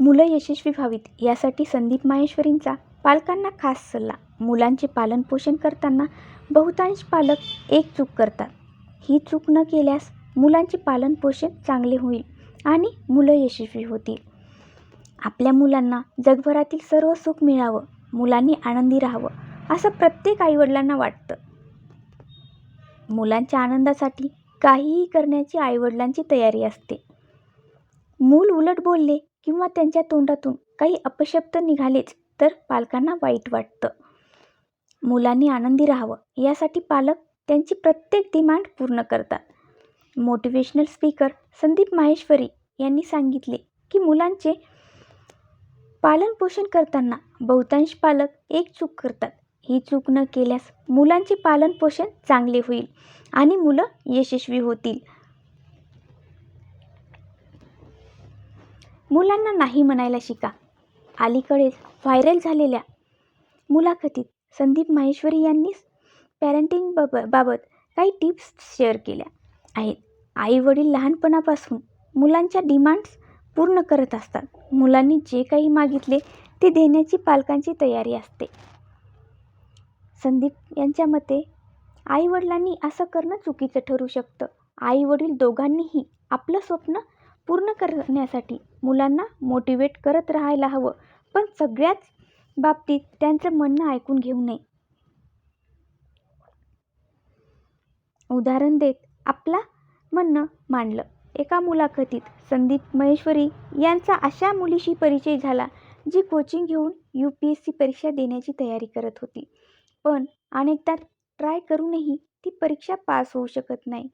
मुलं यशस्वी व्हावीत यासाठी संदीप माहेश्वरींचा पालकांना खास सल्ला. मुलांचे पालनपोषण करताना बहुतांश पालक एक चूक करतात. ही चूक न केल्यास मुलांचे पालनपोषण चांगले होईल आणि मुलं यशस्वी होतील. आपल्या मुलांना जगभरातील सर्व सुख मिळावं मुलांनी आनंदी राहावं असं प्रत्येक आईवडिलांना वाटतं. मुलांच्या आनंदासाठी काहीही करण्याची आईवडिलांची तयारी असते. मूल उलट बोलले किंवा त्यांच्या तोंडातून काही अपशब्द निघालेच तर पालकांना वाईट वाटतं. मुलांनी आनंदी राहावं यासाठी पालक त्यांची प्रत्येक डिमांड पूर्ण करतात. मोटिवेशनल स्पीकर संदीप माहेश्वरी यांनी सांगितले की मुलांचे पालनपोषण करताना बहुतांश पालक एक चूक करतात. ही चूक न केल्यास मुलांचे पालनपोषण चांगले होईल आणि मुलं यशस्वी होतील. मुलांना नाही म्हणायला शिका. अलीकडेच व्हायरल झालेल्या मुलाखतीत संदीप माहेश्वरी यांनी पॅरेंटिंग बाब बाबत काही टिप्स शेअर केल्या आहेत. आई वडील लहानपणापासून मुलांच्या डिमांड्स पूर्ण करत असतात. मुलांनी जे काही मागितले ते देण्याची पालकांची तयारी असते. संदीप यांच्या मते आईवडिलांनी असं करणं चुकीचं ठरू शकतं. आईवडील दोघांनीही आपलं स्वप्न पूर्ण करण्यासाठी मुलांना मोटिवेट करत राहायला हवं. पण सगळ्याच बाबतीत त्यांचं म्हणणं ऐकून घेऊ नये. उदाहरण देत आपला म्हणणं मांडलं. एका मुलाखतीत संदीप महेश्वरी यांचा अशा मुलीशी परिचय झाला जी कोचिंग घेऊन यू पी एस सी परीक्षा देण्याची तयारी करत होती. पण अनेकदा ट्राय करूनही ती परीक्षा पास होऊ शकत नाही.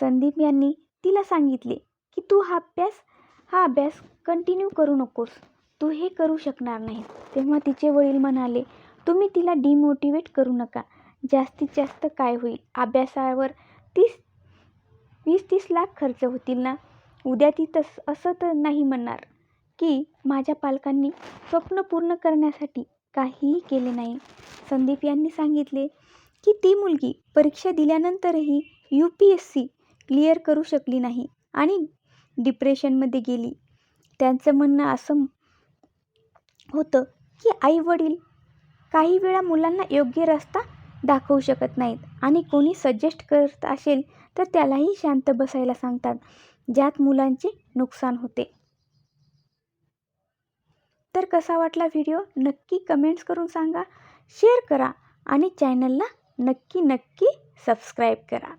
संदीप यांनी तिला सांगितले की तू हा अभ्यास हा अभ्यास कंटिन्यू करू नकोस. तू हे करू शकणार नाही. तेव्हा तिचे वडील म्हणाले तुम्ही तिला डिमोटिवेट करू नका. जास्तीत जास्त काय होईल? अभ्यासावर तीस वीस तीस लाख खर्च होतील ना? उद्या ती तस असं तर नाही म्हणणार की माझ्या पालकांनी स्वप्न पूर्ण करण्यासाठी काहीही केले नाही. संदीप यांनी सांगितले की ती मुलगी परीक्षा दिल्यानंतरही U P S C clear करू शकली नाही आणि डिप्रेशनमध्ये गेली. त्यांचं म्हणणं असं होतं की आईवडील काही वेळा मुलांना योग्य रस्ता दाखवू शकत नाहीत आणि कोणी सजेस्ट करत असेल तर त्यालाही शांत बसायला सांगतात ज्यात मुलांचे नुकसान होते. तर कसा वाटला व्हिडिओ नक्की कमेंट्स करून सांगा शेअर करा आणि चॅनलला नक्की नक्की सबस्क्राईब करा.